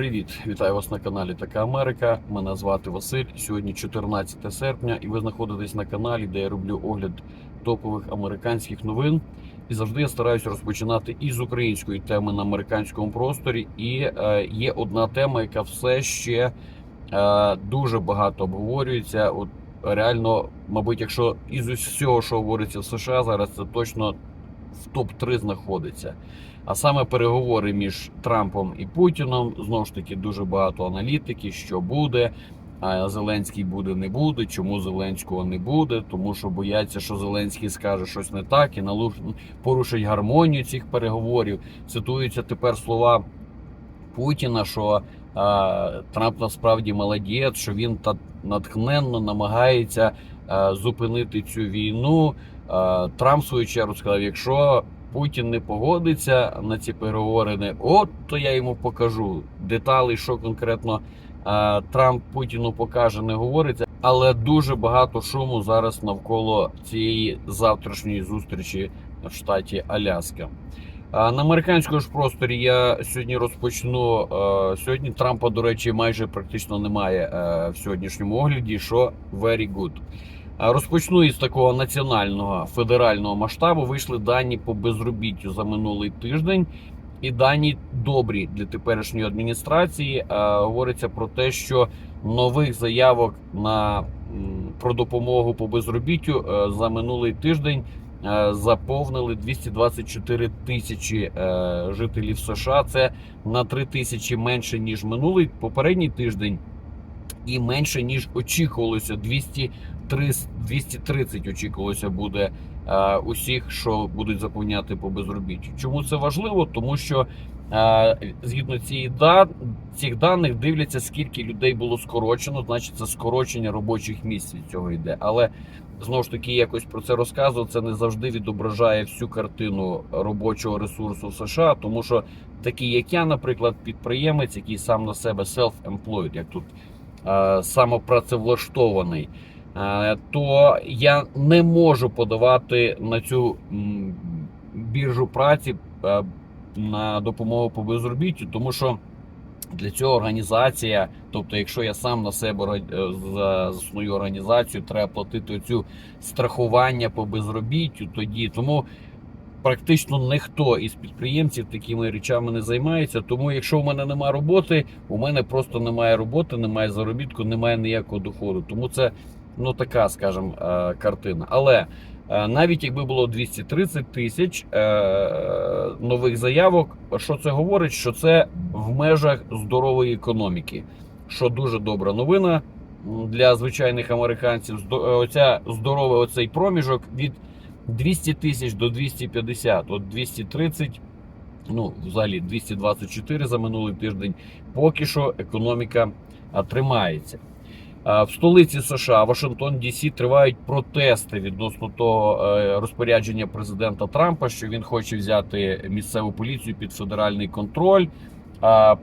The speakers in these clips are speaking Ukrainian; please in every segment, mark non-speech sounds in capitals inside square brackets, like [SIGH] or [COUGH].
Привіт, вітаю вас на каналі Така Америка. Мене звати Василь. Сьогодні 14 серпня, і ви знаходитесь на каналі, де я роблю огляд топових американських новин. І завжди я стараюся розпочинати із української теми на американському просторі. І е, є одна тема, яка все ще е, дуже багато обговорюється. От реально, мабуть, якщо із усього, що говориться в США, зараз це точно в топ 3 знаходиться. А саме переговори між Трампом і Путіном знову ж таки дуже багато аналітики, що буде. А Зеленський буде, не буде. Чому Зеленського не буде? Тому що бояться, що Зеленський скаже щось не так і порушить гармонію цих переговорів. Цитуються тепер слова Путіна, що а, Трамп насправді молодець, що він та натхненно намагається а, зупинити цю війну. А, Трамп в свою чергу сказав: якщо Путін не погодиться на ці переговори, от то я йому покажу деталі, що конкретно Трамп Путіну покаже, не говориться. Але дуже багато шуму зараз навколо цієї завтрашньої зустрічі в штаті Аляска. На американському ж просторі я сьогодні розпочну. е, Сьогодні Трампа, до речі, майже практично немає е, в сьогоднішньому огляді, що very good. Розпочну із такого національного федерального масштабу. Вийшли дані по безробіттю за минулий тиждень, і дані добрі для теперішньої адміністрації. Говориться про те, що нових заявок на про допомогу по безробіттю е, за минулий тиждень е, заповнили 224 тисячі е, жителів США. Це на 3 тисячі менше ніж минулий попередній тиждень, і менше ніж очікувалося. 203, 230 очікувалося буде е, усіх, що будуть заповняти по безробіттю. Чому це важливо? Тому що е, згідно цієї да, цих даних дивляться, скільки людей було скорочено, значить це скорочення робочих місць від цього йде. Але знову ж таки якось про це розказував. Це не завжди відображає всю картину робочого ресурсу в США, тому що такий, як я, наприклад, підприємець, який сам на себе self-employed, як тут самопрацевлаштований, е, то я не можу подавати на цю біржу праці е, на допомогу по безробіттю, тому що для цього організація, тобто, якщо я сам на себе е, за- засную організацію, треба платити цю страхування по безробіттю, тоді тому. Практично ніхто із підприємців такими речами не займається. Тому, якщо в мене немає роботи, у мене просто немає роботи, немає заробітку, немає ніякого доходу. Тому це ну така, скажімо, е, картина. Але е, навіть якби було 230 тисяч е, нових заявок, що це говорить? Що це в межах здорової економіки, що дуже добра новина для звичайних американців. Оця здоровий оцей проміжок від 200 тисяч до 250, от 230, ну взагалі 224 за минулий тиждень. Поки що економіка тримається. В столиці США, Вашингтон Дісі, тривають протести відносно того е, розпорядження президента Трампа, що він хоче взяти місцеву поліцію під федеральний контроль.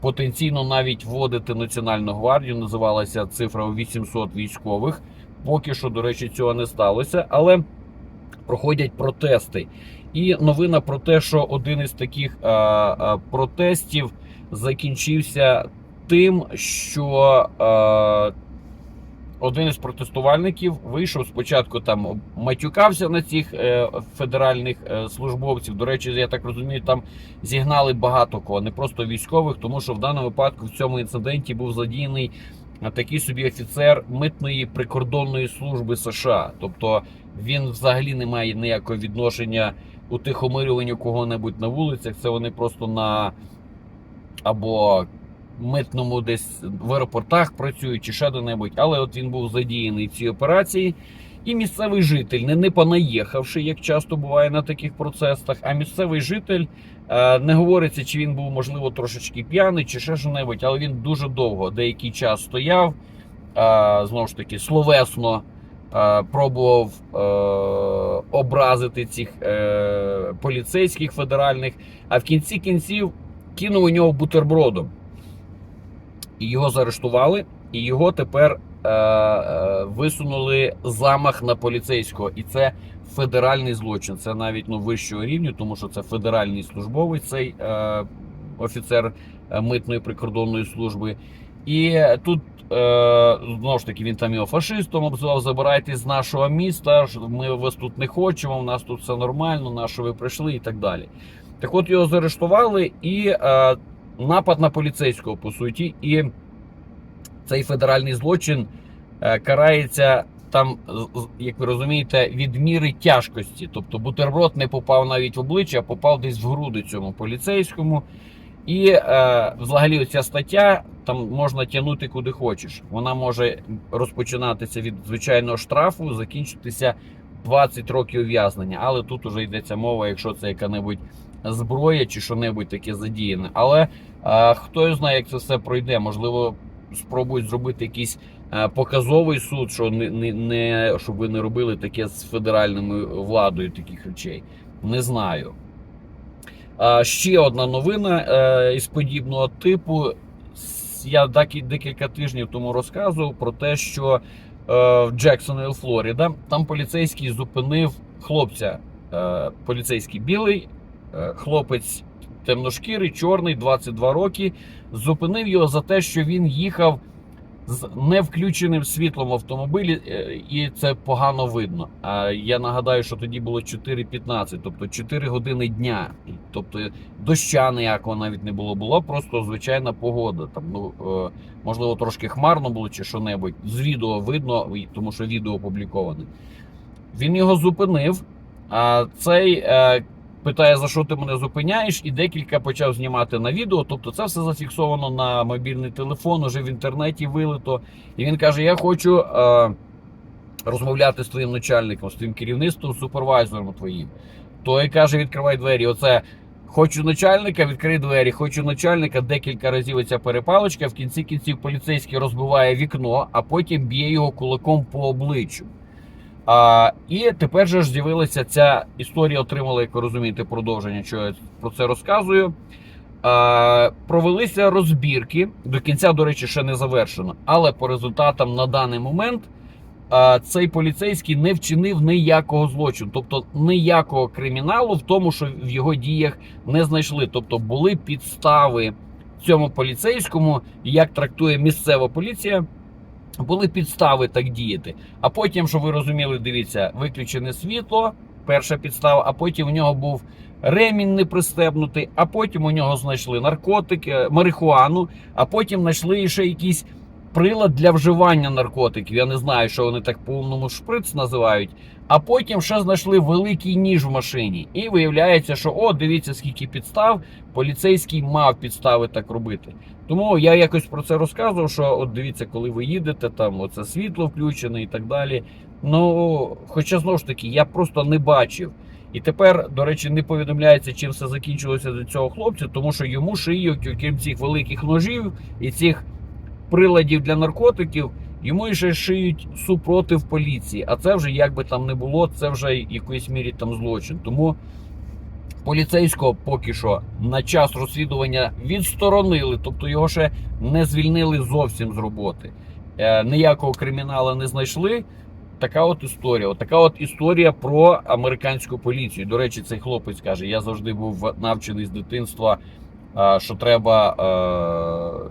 Потенційно навіть вводити Національну гвардію. Називалася цифра у 800 військових. Поки що, до речі, цього не сталося, але проходять протести. І новина про те, що один із таких а, а, протестів закінчився тим, що а, один із протестувальників вийшов спочатку там матюкався на цих е, федеральних е, службовців. До речі, я так розумію, там зігнали багато кого, не просто військових, тому що в даному випадку в цьому інциденті був задіяний такий собі офіцер митної прикордонної служби США. Тобто він взагалі не має ніякого відношення утихомирюванню кого-небудь на вулицях. Це вони просто на або митному десь в аеропортах працюють чи ще де-небудь. Але от він був задіяний в цій операції. І місцевий житель, не, не понаїхавши, як часто буває на таких процесах, а місцевий житель е, не говориться, чи він був, можливо, трошечки п'яний, чи ще що-небудь, але він дуже довго, деякий час стояв, е, знову ж таки, словесно пробував е, образити цих е, поліцейських федеральних, а в кінці кінців кинув у нього бутербродом. І його заарештували, і його тепер е, е, висунули замах на поліцейського. І це федеральний злочин. Це навіть ну, вищого рівню, тому що це федеральний службовець цей е, офіцер е, митної прикордонної служби. І тут е, знову ж таки він там його фашистом обзивав, забирайтесь з нашого міста, ми вас тут не хочемо, у нас тут все нормально, на що ви прийшли і так далі. Так от його заарештували і е, напад на поліцейського, по суті, і цей федеральний злочин е, карається там, як ви розумієте, від міри тяжкості. Тобто бутерброд не попав навіть в обличчя, а попав десь в груди цьому поліцейському. І е, взагалі ця стаття там можна тягнути куди хочеш. Вона може розпочинатися від звичайного штрафу, закінчитися 20 років ув'язнення. Але тут уже йдеться мова, якщо це яка-небудь зброя чи що-небудь таке задіяне. Але е, хто знає, як це все пройде. Можливо, спробують зробити якийсь показовий суд, що не, не, не щоб ви не робили таке з федеральною владою таких речей. Не знаю. Ще одна новина е, із подібного типу. Я декілька тижнів тому розказував про те, що е, в Джексонвіл, Флорида, там поліцейський зупинив хлопця. Е, поліцейський білий, е, хлопець темношкірий, чорний, 22 роки. Зупинив його за те, що він їхав з невключеним світлом в автомобілі, е, і це погано видно. А я нагадаю, що тоді було 4.15, тобто 4 години дня. Тобто доща ніякого навіть не було. Була просто звичайна погода. Там ну е, можливо трошки хмарно було чи що-небудь. З відео видно, тому що відео опубліковане. Він його зупинив. А цей е, питає, за що ти мене зупиняєш, і декілька почав знімати на відео. Тобто, це все зафіксовано на мобільний телефон, уже в інтернеті вилито. І він каже: Я хочу е, розмовляти з твоїм начальником, з твоїм керівництвом, супервайзером твоїм. Той каже: відкривай двері. Оце. Хочу начальника, відкрий двері, хочу начальника, декілька разів ця перепалочка. В кінці кінців поліцейський розбиває вікно, а потім б'є його кулаком по обличчю. А, і тепер же ж з'явилася ця історія, отримала, як ви розумієте, продовження, що я про це розказую. А, провелися розбірки. До кінця, до речі, ще не завершено. Але по результатам на даний момент а, цей поліцейський не вчинив ніякого злочину, тобто ніякого криміналу в тому, що в його діях не знайшли. Тобто були підстави цьому поліцейському, як трактує місцева поліція. Були підстави так діяти. А потім, що ви розуміли, дивіться, виключене світло, перша підстава, а потім у нього був ремінь не пристебнутий, а потім у нього знайшли наркотики, марихуану, а потім знайшли ще якийсь прилад для вживання наркотиків. Я не знаю, що вони так по-умному шприц називають. А потім ще знайшли великий ніж в машині. І виявляється, що о, дивіться, скільки підстав, поліцейський мав підстави так робити. Тому я якось про це розказував, що от дивіться, коли ви їдете, там оце світло включене і так далі. Ну, хоча знову ж таки, я просто не бачив. І тепер, до речі, не повідомляється, чим все закінчилося до цього хлопця, тому що йому шиють, окрім цих великих ножів і цих приладів для наркотиків, йому ще шиють супротив поліції. А це вже як би там не було, це вже в якоїсь мірі там злочин. Тому поліцейського поки що на час розслідування відсторонили, тобто його ще не звільнили зовсім з роботи. Е, ніякого криміналу не знайшли. Така от історія. Така от історія про американську поліцію. До речі, цей хлопець каже: я завжди був навчений з дитинства, що треба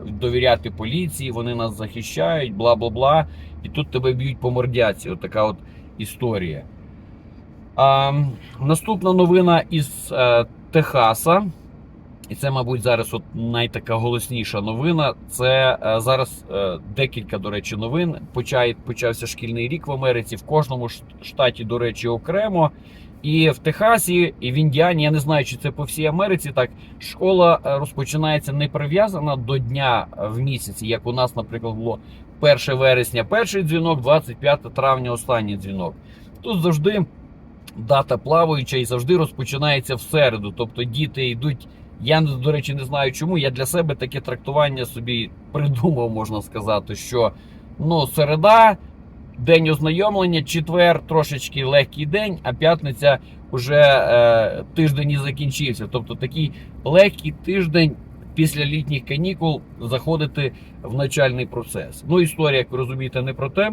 е, довіряти поліції, вони нас захищають, бла бла бла. І тут тебе б'ють по мордяці. От така от історія. А, наступна новина із е, Техаса. І це, мабуть, зараз от найтака голосніша новина. Це е, зараз е, декілька, до речі, новин. Почай, почався шкільний рік в Америці, в кожному штаті, до речі, окремо. І в Техасі, і в Індіані, я не знаю, чи це по всій Америці так. Школа е, розпочинається не прив'язана до дня е, в місяці, як у нас, наприклад, було 1 вересня перший дзвінок, 25 травня останній дзвінок. Тут завжди дата плаваюча і завжди розпочинається в середу. Тобто діти йдуть. Я до речі не знаю чому. Я для себе таке трактування собі придумав, можна сказати, що ну, середа, день ознайомлення, четвер трошечки легкий день, а п'ятниця вже е, тиждень і закінчився. Тобто такий легкий тиждень після літніх канікул заходити в навчальний процес. Ну, історія, як ви розумієте, не про те.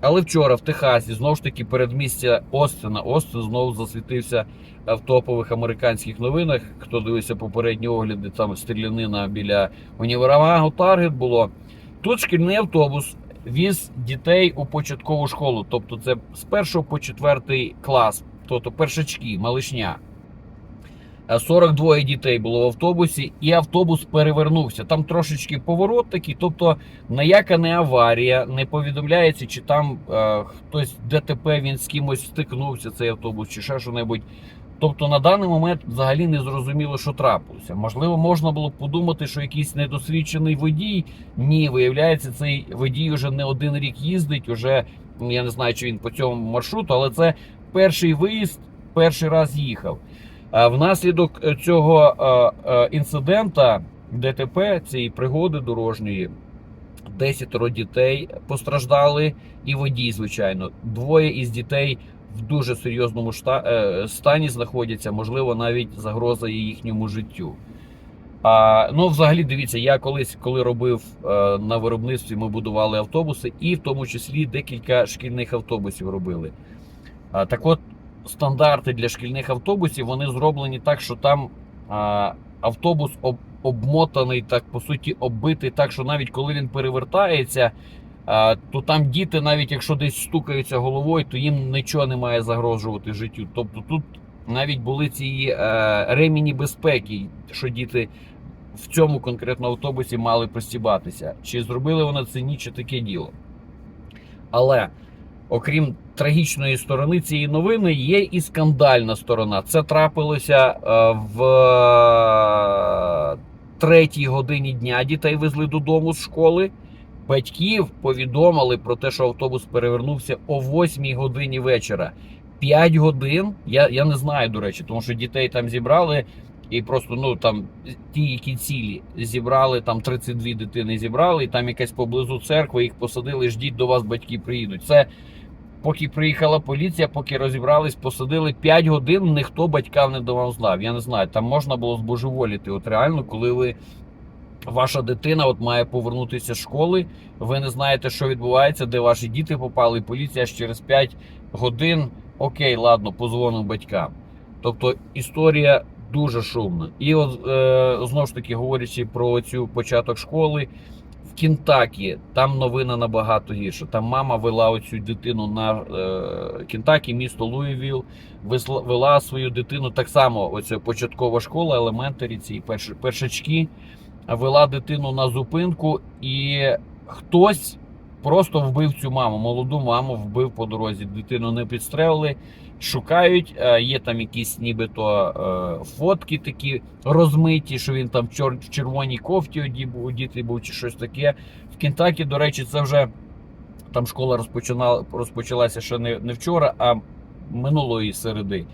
Але вчора в Техасі знову ж таки передмістя Остина. Остин знову засвітився в топових американських новинах. Хто дивився попередні огляди, там стрілянина біля універмагу Таргет було. Тут шкільний автобус віз дітей у початкову школу, тобто це з першого по четвертий клас, тобто першачки, малишня. Е, 42 дітей було в автобусі, і автобус перевернувся. Там трошечки поворот такий, тобто ніяка не аварія, не повідомляється, чи там е, хтось ДТП він з кимось стикнувся, цей автобус, чи ще що-небудь. Тобто на даний момент взагалі не зрозуміло, що трапилося. Можливо, можна було б подумати, що якийсь недосвідчений водій. Ні, виявляється, цей водій вже не один рік їздить. Уже я не знаю, чи він по цьому маршруту, але це перший виїзд, перший раз їхав. Внаслідок е, цього е, е, інцидента ДТП цієї пригоди дорожньої 10 дітей постраждали, і водій, звичайно. Двоє із дітей в дуже серйозному е, стані знаходяться, можливо, навіть загроза їхньому життю. А, ну, взагалі, дивіться, я колись, коли робив е, на виробництві, ми будували автобуси, і в тому числі декілька шкільних автобусів робили. А, так от, стандарти для шкільних автобусів вони зроблені так, що там а, автобус об, обмотаний, так по суті, оббитий, так що навіть коли він перевертається, то там діти, навіть якщо десь стукаються головою, то їм нічого не має загрожувати життю. Тобто тут навіть були ці е, ремені безпеки, що діти в цьому конкретно автобусі мали пристібатися. Чи зробили вони це ні, чи таке діло. Але окрім трагічної сторони цієї новини, є і скандальна сторона. Це трапилося е, в е, третій годині дня. Дітей везли додому з школи. Батьків повідомили про те, що автобус перевернувся о 8 годині вечора. 5 годин. Я, я не знаю, до речі, тому що дітей там зібрали. І просто ну там ті, які цілі зібрали, там 32 дитини зібрали, і там якась поблизу церква, їх посадили, ждіть до вас, батьки приїдуть. Це поки приїхала поліція, поки розібрались, посадили 5 годин, ніхто батькам не давав знав. Я не знаю, там можна було збожеволіти. От реально, коли ви. Ваша дитина от має повернутися з школи. Ви не знаєте, що відбувається, де ваші діти попали. Поліція ж через 5 годин. Окей, ладно, позвонив батькам. Тобто історія дуже шумна. І от е, знову ж таки, говорячи про цю початок школи, в Кентакі там новина набагато гірша. Там мама вела оцю дитину на е, Кентакі, місто Луївіл, вела свою дитину так само. Оце початкова школа, елементарі, ці перш, першачки, вела дитину на зупинку, і хтось просто вбив цю маму. Молоду маму вбив по дорозі. Дитину не підстрелили. Шукають, е, є там якісь нібито е, фотки такі розмиті, що він там в, червоній кофті одітий був чи щось таке. В Кентакі, до речі, це вже там школа розпочинала, розпочалася ще не, не вчора, а минулої середи.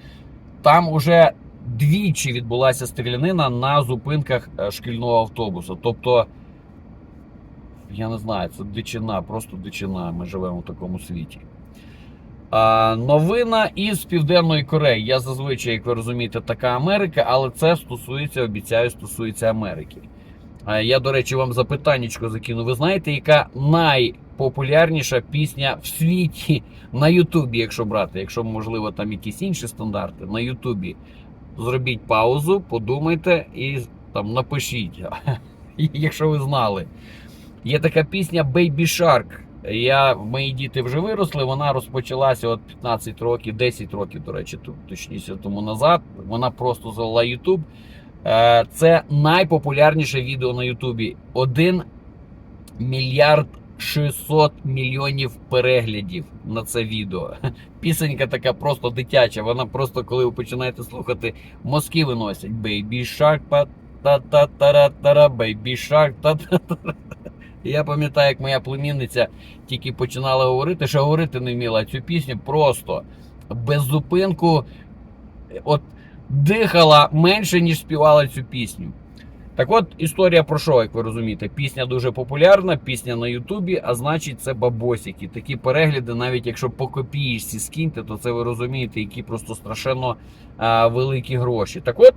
Там уже двічі відбулася стрілянина на зупинках е, шкільного автобусу. Тобто, я не знаю, це дичина, просто дичина. Ми живемо в такому світі. А, новина із Південної Кореї. Я зазвичай, як ви розумієте, така Америка, але це стосується, обіцяю, стосується Америки. А, я, до речі, вам запитаннячко закину. Ви знаєте, яка найпопулярніша пісня в світі [LAUGHS] на Ютубі, якщо брати, якщо можливо там якісь інші стандарти на Ютубі. Зробіть паузу, подумайте і там напишіть, [LAUGHS] якщо ви знали. Є така пісня Baby Shark. Я, мої діти вже виросли. Вона розпочалася от 15 років, 10 років, до речі, точніше тому назад. Вона просто залила YouTube. Е, Це найпопулярніше відео на Ютубі. 1 мільярд 600 мільйонів переглядів на це відео. [LAUGHS] Пісенька така просто дитяча. Вона просто, коли ви починаєте слухати, мозки виносять. Shark, па та та та та Baby Shark, та та [LAUGHS] Я пам'ятаю, як моя племінниця тільки починала говорити, що говорити не вміла цю пісню просто без зупинку от дихала менше, ніж співала цю пісню. Так от, історія про що, як ви розумієте, пісня дуже популярна, пісня на Ютубі, а значить, це бабосики. Такі перегляди, навіть якщо по копієчці скиньте, то це ви розумієте, які просто страшенно а, великі гроші. Так от,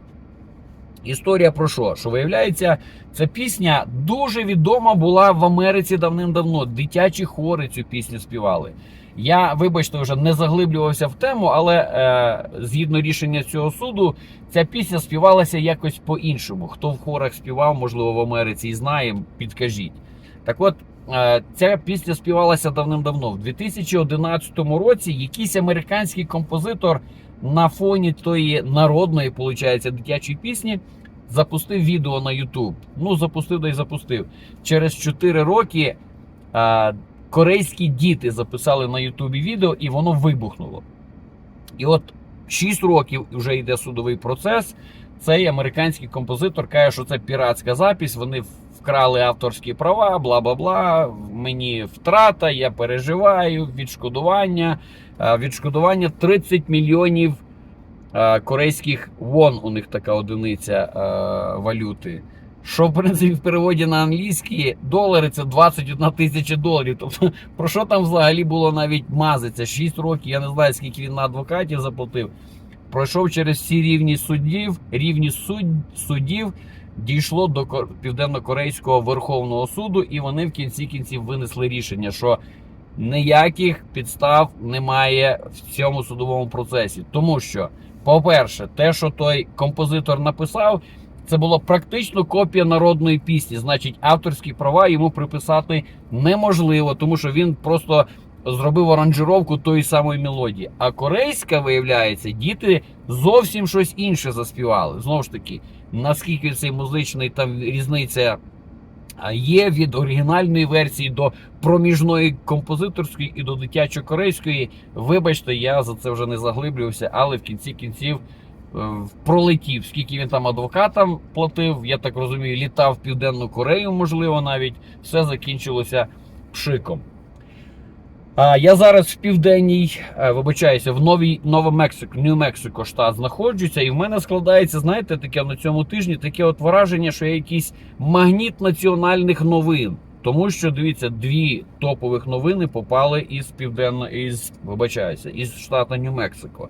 Історія про що? Що виявляється, ця пісня дуже відома була в Америці давним-давно. Дитячі хори цю пісню співали. Я, вибачте, вже не заглиблювався в тему, але е, згідно рішення цього суду, ця пісня співалася якось по-іншому. Хто в хорах співав, можливо, в Америці і знає, підкажіть. Так от, е, ця пісня співалася давним-давно. В 2011 році якийсь американський композитор на фоні тої народної, виходить, дитячої пісні запустив відео на YouTube. Ну, запустив да й запустив. Через 4 роки е, корейські діти записали на Ютубі відео, і воно вибухнуло. І от 6 років вже йде судовий процес. Цей американський композитор каже, що це піратська запись. Вони вкрали авторські права, бла бла бла. Мені втрата, я переживаю, відшкодування. Е, Відшкодування 30 мільйонів е, корейських вон. У них така одиниця е, валюти. Що, в принципі, в переводі на англійські долари це 21 тисяча доларів. Тобто, [LAUGHS] про що там взагалі було навіть мазиться? 6 років, я не знаю, скільки він на адвокатів заплатив. Пройшов через всі рівні суддів, рівні суд, суддів, дійшло до Кор- Південно-Корейського Верховного суду, і вони в кінці кінців винесли рішення, що ніяких підстав немає в цьому судовому процесі. Тому що, по-перше, те, що той композитор написав, це була практично копія народної пісні. Значить, авторські права йому приписати неможливо, тому що він просто зробив аранжировку тої самої мелодії. А корейська, виявляється, діти зовсім щось інше заспівали. Знову ж таки, наскільки цей музичний там різниця є від оригінальної версії до проміжної композиторської і до дитячо-корейської. Вибачте, я за це вже не заглиблювався, але в кінці кінців е, пролетів. Скільки він там адвокатам платив, я так розумію, літав в Південну Корею, можливо, навіть все закінчилося пшиком. Я зараз в південній, е, вибачаюся, в новій Новомексико, Нью-Мексико штат знаходжуся, і в мене складається, знаєте, таке на цьому тижні таке от враження, що я якийсь магніт національних новин. Тому що дивіться, дві топових новини попали із південно із вибачаюся, із штату Нью-Мексико.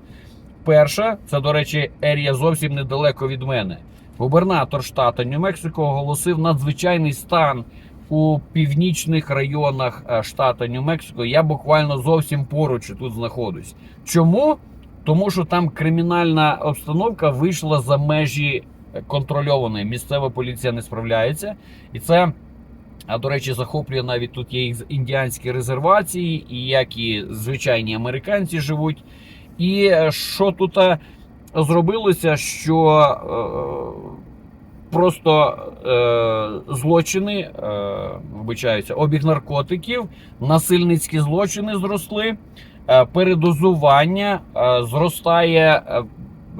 Перша, це, до речі, ерія зовсім недалеко від мене. Губернатор штату Нью-Мексико оголосив надзвичайний стан у північних районах е, штату Нью-Мексико. Я буквально зовсім поруч тут знаходжусь. Чому? Тому що там кримінальна обстановка вийшла за межі е, контрольованої. Місцева поліція не справляється, і це. А до речі, захоплює навіть тут є індіанські резервації, і як і звичайні американці живуть. І е, що тут зробилося, що просто е, злочини, е, вибачаюся, обіг наркотиків, насильницькі злочини зросли, е, передозування, е, зростає е,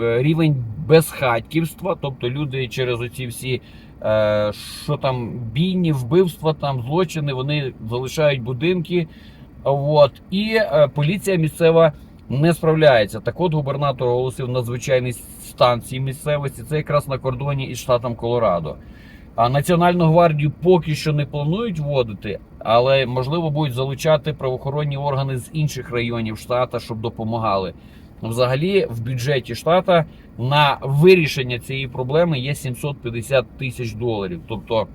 е, рівень безхатьківства, тобто люди через оці всі. е, Що там бійні, вбивства, там злочини, вони залишають будинки. От і е, поліція місцева не справляється. Так от губернатор оголосив надзвичайний стан цій місцевості. Це якраз на кордоні із штатом Колорадо. А Національну гвардію поки що не планують вводити, але можливо будуть залучати правоохоронні органи з інших районів штата, щоб допомагали. Взагалі, в бюджеті штата на вирішення цієї проблеми є 750 тисяч доларів. Тобто,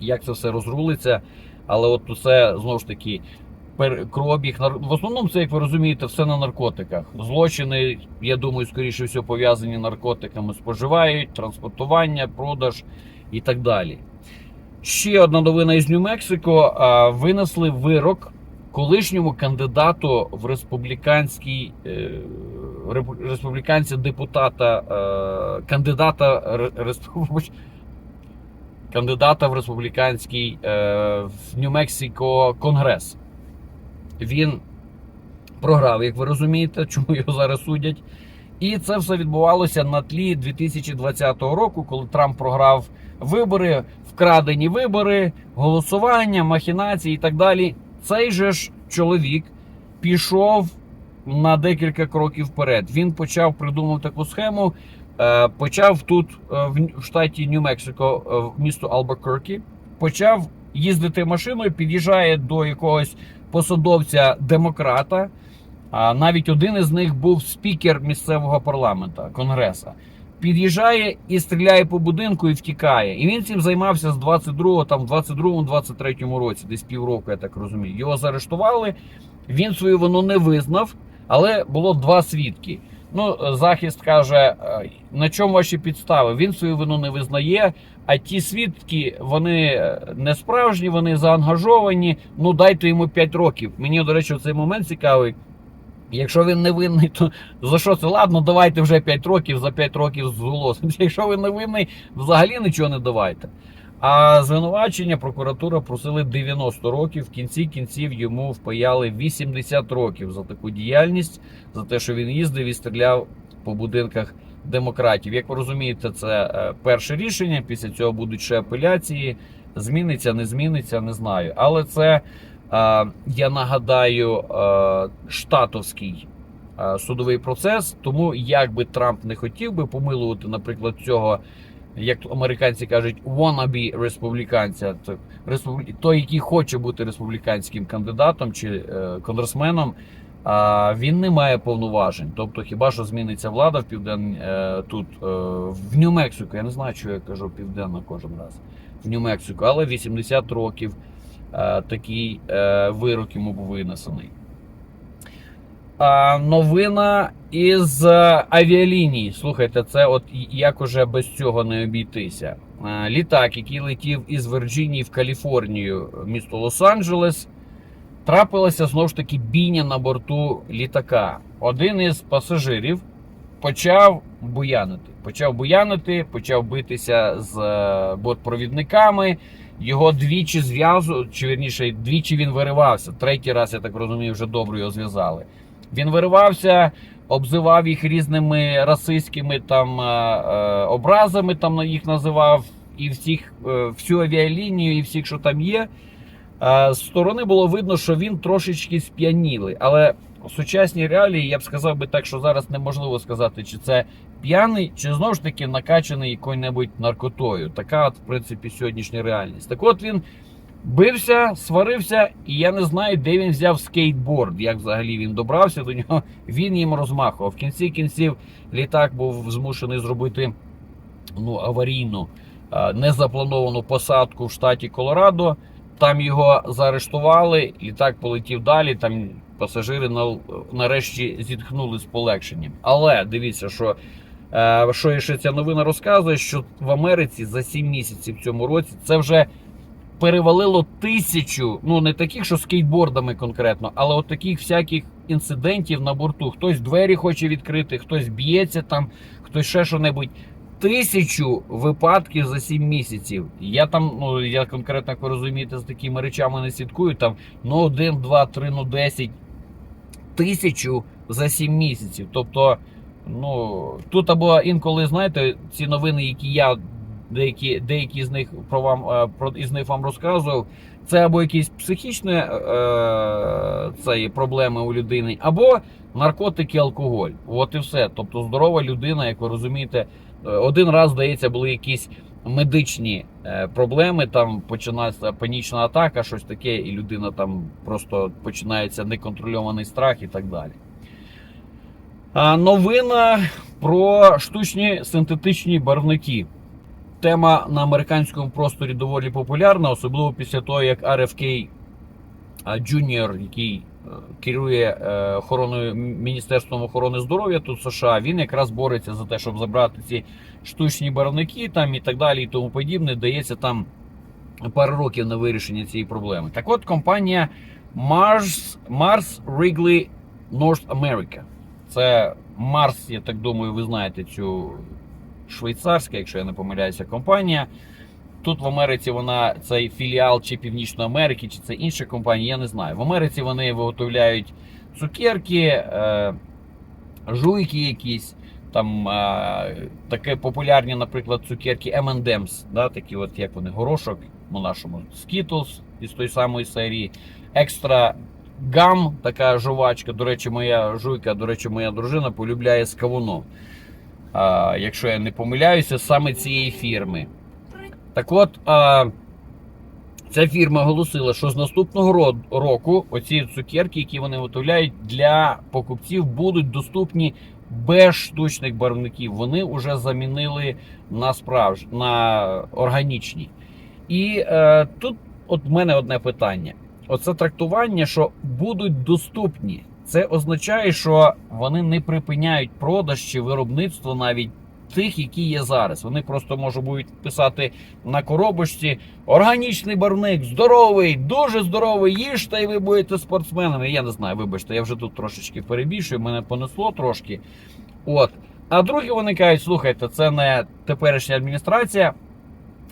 як це все розрулиться, але от це знову ж таки нар- В основному це, як ви розумієте, все на наркотиках. Злочини, я думаю, скоріше всього пов'язані наркотиками, споживають, транспортування, продаж і так далі. Ще одна новина із Нью-Мексико. Винесли вирок колишньому кандидату в республіканський е, республіканця депутата, е, кандидата ре- респуб- кандидата в республіканський е, в Нью-Мексико Конгрес. Він програв, як ви розумієте, [LAUGHS] чому його зараз судять. І це все відбувалося на тлі 2020 року, коли Трамп програв вибори, вкрадені вибори, голосування, махінації і так далі. Цей же ж чоловік пішов на декілька кроків вперед. Він почав придумав таку схему. е, Почав тут е, в штаті Нью-Мексико, е, в місто Албакеркі, почав їздити машиною, під'їжджає до якогось посадовця демократа. А навіть один із них був спікер місцевого парламента конгреса. під'їжджає і стріляє по будинку і втікає. І він цим займався з 22-го, там, 22-23 році, десь півроку, я так розумію. Його заарештували, він свою вину не визнав, але було два свідки. Ну, захист каже, е, на чому ваші підстави? Він свою вину не визнає. А ті свідки, вони е, не справжні, вони заангажовані. Ну дайте йому 5 років. Мені, до речі, цей момент цікавий. Якщо він не винний, то за що це? Ладно, давайте вже 5 років, за 5 років з голосом. [LAUGHS] Якщо ви не винний, взагалі нічого не давайте. А звинувачення прокуратура просили 90 років. В кінці кінців йому впаяли 80 років за таку діяльність, за те, що він їздив і стріляв по будинках демократів. Як ви розумієте, це е, перше рішення. Після цього будуть ще апеляції. Зміниться, не зміниться, не знаю. Але це, е, я нагадаю, е, штатовський судовий процес. Тому як би Трамп не хотів би помилувати, наприклад, цього. Як американці кажуть, wannabe республіканця, то республі... той, який хоче бути республіканським кандидатом чи конгресменом, він не має повноважень. Тобто, хіба що зміниться влада в півден е, тут е, в Нью-Мексико. Я не знаю, що я кажу південно кожен раз. В Нью-Мексико, але 80 років е, такий вирок йому був винесений. А, новина із авіаліній. Слухайте, це от як уже без цього не обійтися. Літак, який летів із Вірджинії в Каліфорнію, місто Лос-Анджелес, трапилася знову ж таки бійня на борту літака. Один із пасажирів почав буянити. Почав буянити, почав битися з е, бортпровідниками. Його двічі зв'язу, чи вірніше, двічі він виривався. Третій раз, я так розумію, вже добре його зв'язали. Він виривався, обзивав їх різними расистськими там е, е, образами, там їх називав, і всіх, всю авіалінію, і всіх, що там є. Е, З сторони було видно, що він трошечки сп'янілий. Але в сучасній реалії я б сказав би так, що зараз неможливо сказати, чи це п'яний, чи знову ж таки накачаний якою-небудь наркотою. Така, от, в принципі, сьогоднішня реальність. Так от він бився, сварився, і я не знаю, де він взяв скейтборд, як взагалі він добрався до нього. [LAUGHS] Він їм розмахував. В кінці кінців літак був змушений зробити ну, аварійну, е, незаплановану посадку в штаті Колорадо. Там його заарештували, літак полетів далі. Там пасажири на- нарешті зітхнули з полегшенням. Але дивіться, що, е, що ще ця новина розказує, що в Америці за 7 місяців в цьому році це вже перевалило тисячу, ну не таких, що скейтбордами конкретно, але от таких всяких інцидентів на борту. Хтось двері хоче відкрити, хтось б'ється там, хтось ще що-небудь. Тисячу випадків за 7 місяців. Я там, ну я конкретно, як ви розумієте, з такими речами не слідкую. Там ну 1, 2, 3, ну 10 тисячу за 7 місяців. Тобто, ну тут або інколи, знаєте, ці новини, які я деякі, деякі з них про вам е, про із них вам розказував, це або якісь психічні е, це, проблеми у людини, або наркотики, алкоголь. От і все. Тобто здорова людина, як ви розумієте, е, один раз здається, були якісь медичні е, проблеми. Там починається панічна атака, щось таке, і людина там просто починається неконтрольований страх і так далі. Новина про штучні синтетичні барвники. Тема на американському просторі доволі популярна, особливо після того, як RFK Junior, який керує е, охороною Міністерством охорони здоров'я тут США, він якраз бореться за те, щоб забрати ці штучні барвники там і так далі, і тому подібне. Дається там пару років на вирішення цієї проблеми. Так от компанія Mars, Mars Wrigley North America. Це Марс, я так думаю, ви знаєте цю швейцарська, якщо я не помиляюся, компанія. Тут в Америці вона цей філіал чи Північної Америки, чи це інша компанія, я не знаю. В Америці вони виготовляють цукерки, е, жуйки якісь. Там е, таке популярні, наприклад, цукерки M&M's, да, такі от як вони, горошок у нашому Skittles із тої самої серії. Екстра гам, така жувачка. До речі, моя жуйка, до речі, моя дружина полюбляє з кавуном. Якщо я не помиляюся, саме цієї фірми. Так от, а, ця фірма оголосила, що з наступного ро- року оці цукерки, які вони виготовляють для покупців, будуть доступні без штучних барвників. Вони вже замінили на справж... на органічні. І е, тут от в мене одне питання: оце трактування, що будуть доступні. Це означає, що вони не припиняють продаж чи виробництво навіть тих, які є зараз. Вони просто можуть будуть писати на коробочці органічний барвник, здоровий, дуже здоровий, їжте, і ви будете спортсменами. Я не знаю, вибачте, я вже тут трошечки перебільшую, мене понесло трошки. От. А другі вони кажуть, слухайте, це не теперішня адміністрація.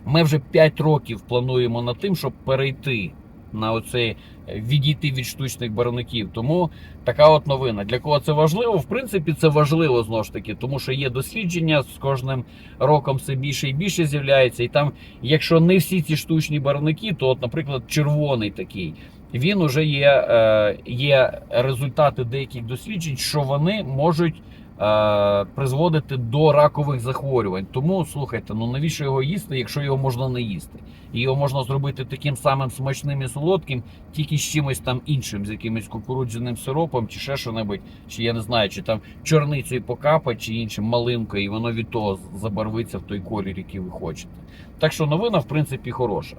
Ми вже 5 років плануємо над тим, щоб перейти на оцей відійти від штучних барвників. Тому така от новина. Для кого це важливо? В принципі, це важливо знову ж таки, тому що є дослідження з кожним роком все більше і більше з'являється. І там, якщо не всі ці штучні барвники, то, от, наприклад, червоний такий. Він уже є, е, є результати деяких досліджень, що вони можуть е, призводити до ракових захворювань. Тому слухайте, ну навіщо його їсти, якщо його можна не їсти? І його можна зробити таким самим смачним і солодким, тільки з чимось там іншим, з якимось кукурудзяним сиропом, чи ще що-небудь, чи я не знаю, чи там чорницею покапати, чи іншим малинкою, і воно від того забарвиться в той колір, який ви хочете. Так що новина, в принципі, хороша.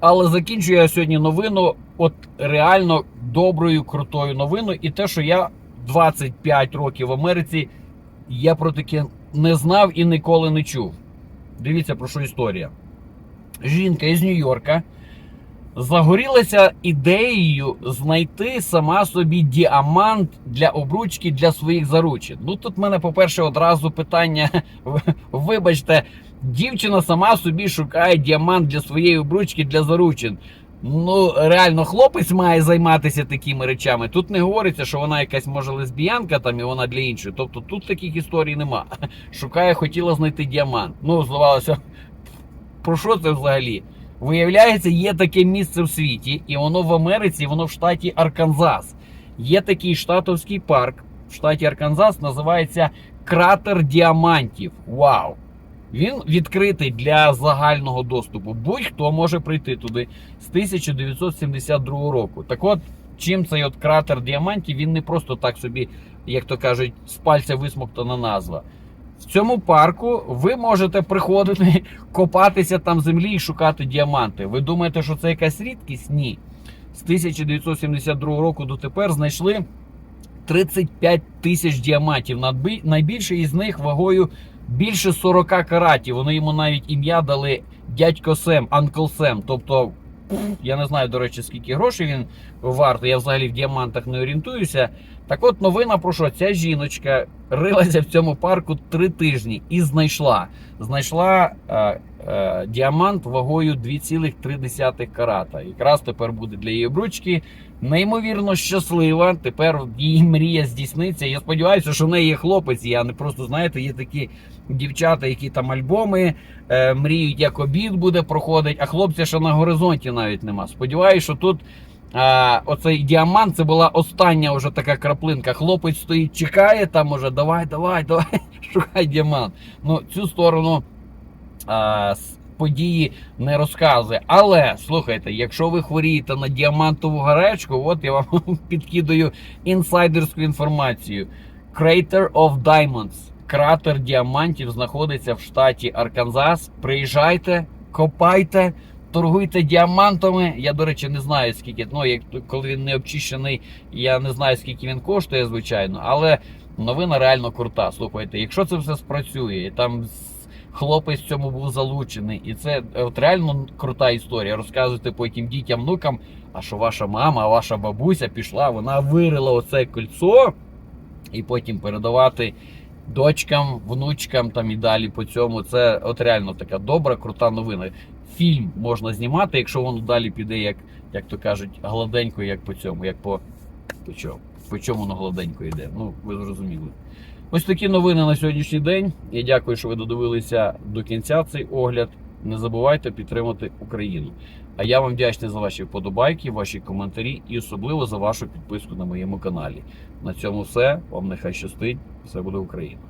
Але закінчую я сьогодні новину, от реально доброю, крутою новиною, і те, що я 25 років в Америці, я про таке не знав і ніколи не чув. Дивіться, про що історія. Жінка із Нью-Йорка загорілася ідеєю знайти сама собі діамант для обручки для своїх заручин. Ну тут в мене, по-перше, одразу питання. [LAUGHS] Вибачте, дівчина сама собі шукає діамант для своєї обручки для заручин. Ну, реально, хлопець має займатися такими речами. Тут не говориться, що вона якась може лесбіянка там і вона для іншої. Тобто тут таких історій нема. [LAUGHS] Шукає, хотіла знайти діамант. Ну, здавалося, про що це взагалі? Виявляється, є таке місце в світі, і воно в Америці, воно в штаті Арканзас. Є такий штатовський парк в штаті Арканзас, називається Кратер Діамантів. Вау! Він відкритий для загального доступу. Будь-хто може прийти туди з 1972 року. Так от, чим цей от кратер діамантів, він не просто так собі, як то кажуть, з пальця висмоктана назва. В цьому парку ви можете приходити, [LAUGHS] копатися там землі і шукати діаманти. Ви думаєте, що це якась рідкість? Ні. З 1972 року дотепер знайшли 35 тисяч діамантів. Найбільший із них вагою більше 40 каратів. Вони йому навіть ім'я дали дядько Сем, Анкл Сем. Тобто, я не знаю, до речі, скільки грошей він вартий. Я взагалі в діамантах не орієнтуюся. Так от новина про що ця жіночка рилася в цьому парку три тижні і знайшла. Знайшла е, е, діамант вагою 2,3 карата. Якраз тепер буде для її обручки. Неймовірно щаслива. Тепер її мрія здійсниться. Я сподіваюся, що в неї є хлопець. Я не просто знаєте, є такі дівчата, які там альбоми е, мріють, як обід буде проходить, а хлопця ще на горизонті навіть нема. Сподіваюся, що тут. А, оцей діамант це була остання вже така краплинка. Хлопець стоїть, чекає там уже, давай, давай, давай, [LAUGHS] шукай діамант. Ну, цю сторону а, події не розказує. Але слухайте, якщо ви хворієте на діамантову гарячку, от я вам [LAUGHS] підкидаю інсайдерську інформацію. Crater of Diamonds. Кратер діамантів знаходиться в штаті Арканзас. Приїжджайте, копайте. Торгуйте діамантами. Я, до речі, не знаю скільки. Ну, як коли він не обчищений, я не знаю скільки він коштує, звичайно. Але новина реально крута. Слухайте, якщо це все спрацює, і там хлопець в цьому був залучений, і це от реально крута історія. Розказуйте потім дітям, внукам, а що ваша мама, ваша бабуся пішла, вона вирила оце кольцо, і потім передавати. Дочкам, внучкам там і далі по цьому. Це от реально така добра, крута новина фільм можна знімати, якщо воно далі піде, як, як то кажуть, гладенько, як по цьому, як по, по чому, по чому воно гладенько йде. Ну, ви зрозуміли. Ось такі новини на сьогоднішній день. Я дякую, що ви додивилися до кінця цей огляд. Не забувайте підтримати Україну. А я вам вдячний за ваші вподобайки, ваші коментарі і особливо за вашу підписку на моєму каналі. На цьому все. Вам нехай щастить. Все буде Україна.